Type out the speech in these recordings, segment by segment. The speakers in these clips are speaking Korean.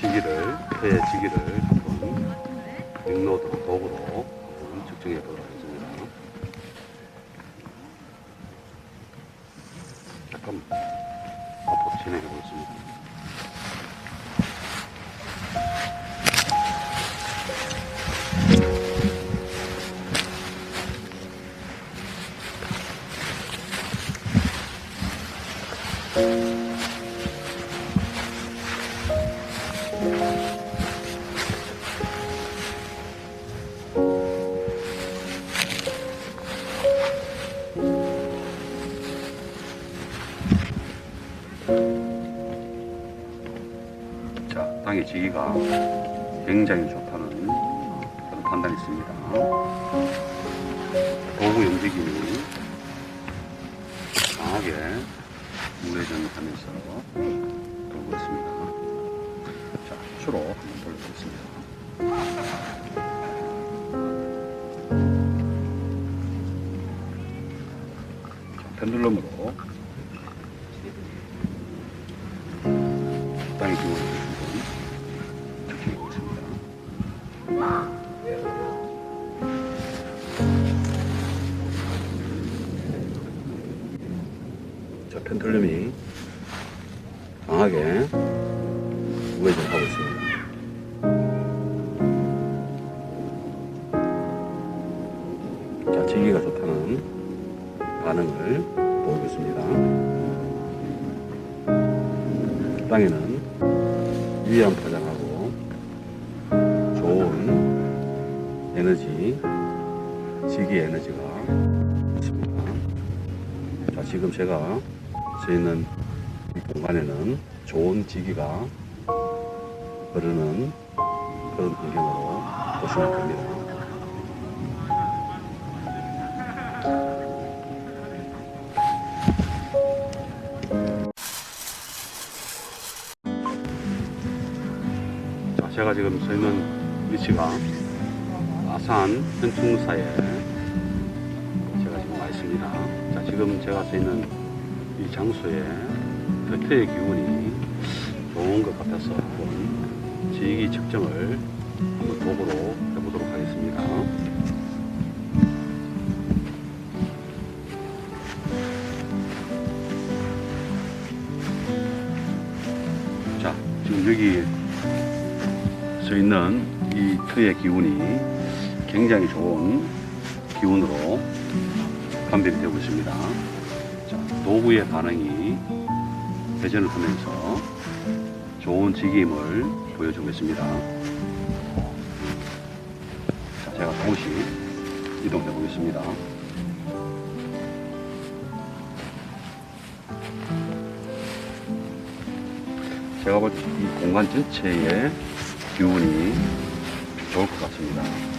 지기를, 폐의 지기를 한번 링로드 도구로 한번 측정해 보도록 하겠습니다. 잠깐 앞으로 진행해 보겠습니다. 자, 땅의 지기가 굉장히 좋다는 그런 판단이 있습니다. 도구 움직임이 강하게 우회전하면서 돌고 있습니다. 자, 수로 한번 돌려보겠습니다. 자, 펜들럼으로 자, 펜틀럼이 강하게 우회전 하고 있습니다. 자, 지기가 좋다는 반응을 보이고 있습니다. 땅에는 위험 포장하고 좋은 에너지, 지기 에너지가 있습니다. 자, 지금 제가 서 있는 이 공간에는 좋은 지기가 흐르는 그런 환경으로 보시면 됩니다. 자, 제가 지금 서 있는 위치가 아산 현충사에 제가 지금 와 있습니다. 자, 지금 제가 서 있는 이 장소에 볕의 기운이 좋은 것 같아서 한번 지기 측정을 한번 도구로 해보도록 하겠습니다. 자, 지금 여기 서 있는 이 터의 기운이 굉장히 좋은 기운으로 감별이 되고 있습니다. 자, 도구의 반응이 회전을 하면서 좋은 지김을. 자, 제가 잠시 이동해 보겠습니다. 제가 볼 때 이 공간 전체의 기운이 좋을 것 같습니다.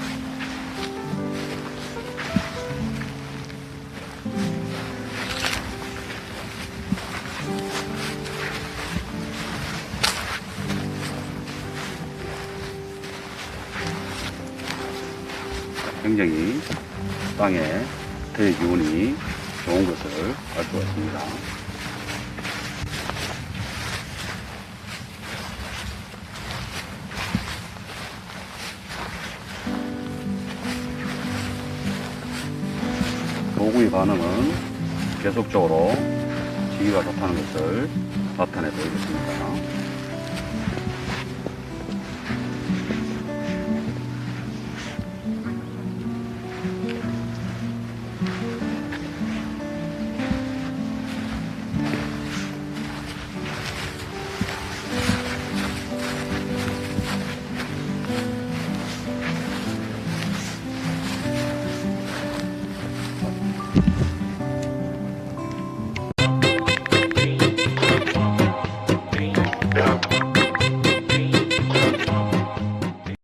굉장히 땅에 대 기운이 좋은 것을 알 수가 있습니다. 도구의 반응은 계속적으로 지기가 좋다는 것을 나타내 보이겠습니다.